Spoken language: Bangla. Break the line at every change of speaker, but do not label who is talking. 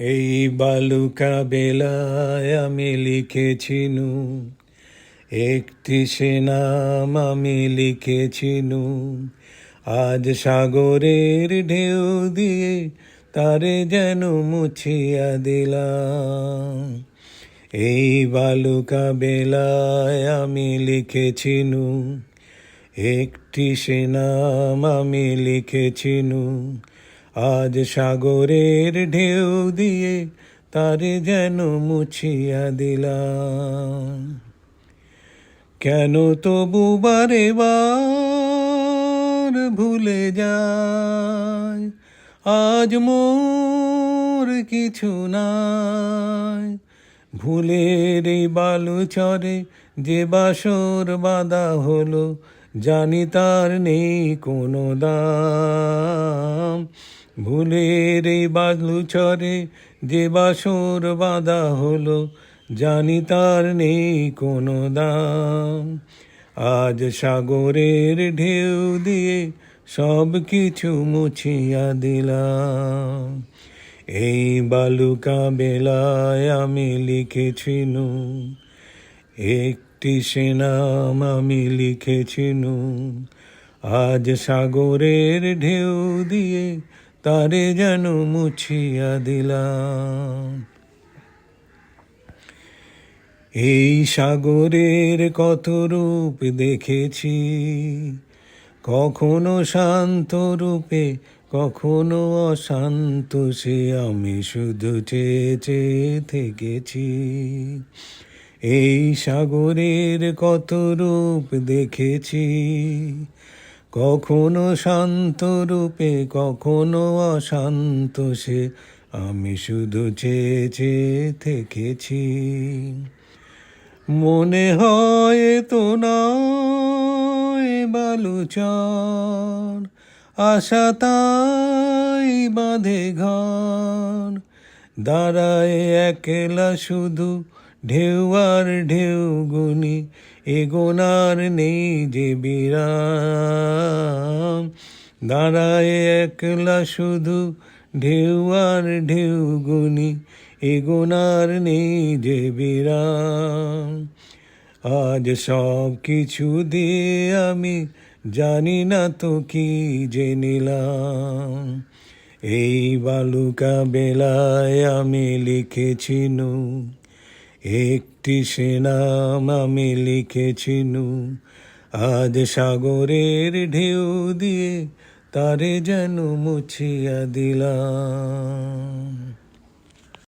এই বালুকা বেলায় আমি লিখেছিনু, একটি সে নাম আমি লিখেছিনু। আজ সাগরের ঢেউ দিয়ে তারে যেন মুছিয়া দিলাম। এই বালুকা বেলায় আমি লিখেছিনু, একটি সে নাম আমি লিখেছিনু। আজ সাগরের ঢেউ দিয়ে তারে যেন মুছিয়া দিলাম। কেন তবু বারে বার ভুলে যায়? আজ মোর কিছু নাই। ভুলের এই বালু চরে যে বাসর বাঁধা হলো, জানি তার নেই কোনো দাম। ভুলের এই বালু চরে যে বাসর বাঁধা হলো, জানি তার নেই কোনো দাম। আজ সাগরের ঢেউ দিয়ে সব কিছু মুছিয়া দিলাম। এই বালুকা বেলায় আমি লিখেছিনু, একটি সে নাম আমি লিখেছিনু। আজ সাগরের ঢেউ দিয়ে তারে যেন মুছিয়া দিলাম। এই সাগরের কত রূপ দেখেছি, কখনো শান্ত রূপে, কখনো অশান্ত, সে আমি শুধু চেয়ে চেয়ে থেকেছি। এই সাগরের কত রূপ দেখেছি কখনো শান্ত রূপে, কখনো অশান্ত সে, আমি শুধু চেয়ে চেয়ে থেকেছি। মনে হয় তো নয় বালুচর আশা তাই বাঁধে ঘর। দাঁড়ায় একলা শুধু ঢেউ আর ঢেউ গুনি এগোনার নেই যে বিরাম। দাঁড়ায় একলা শুধু ঢেউ আর ঢেউ গুনি এগোনার নেই যে বিরাম। আজ সব কিছু দিয়ে আমি জানি না তো কি যে নিলাম। এই বালুকা বেলায় আমি লিখেছিনু একটি সে নাম আমি লিখেছিনু। আজ সাগরের ঢেউ দিয়ে তারে যেন মুছিয়া দিলাম।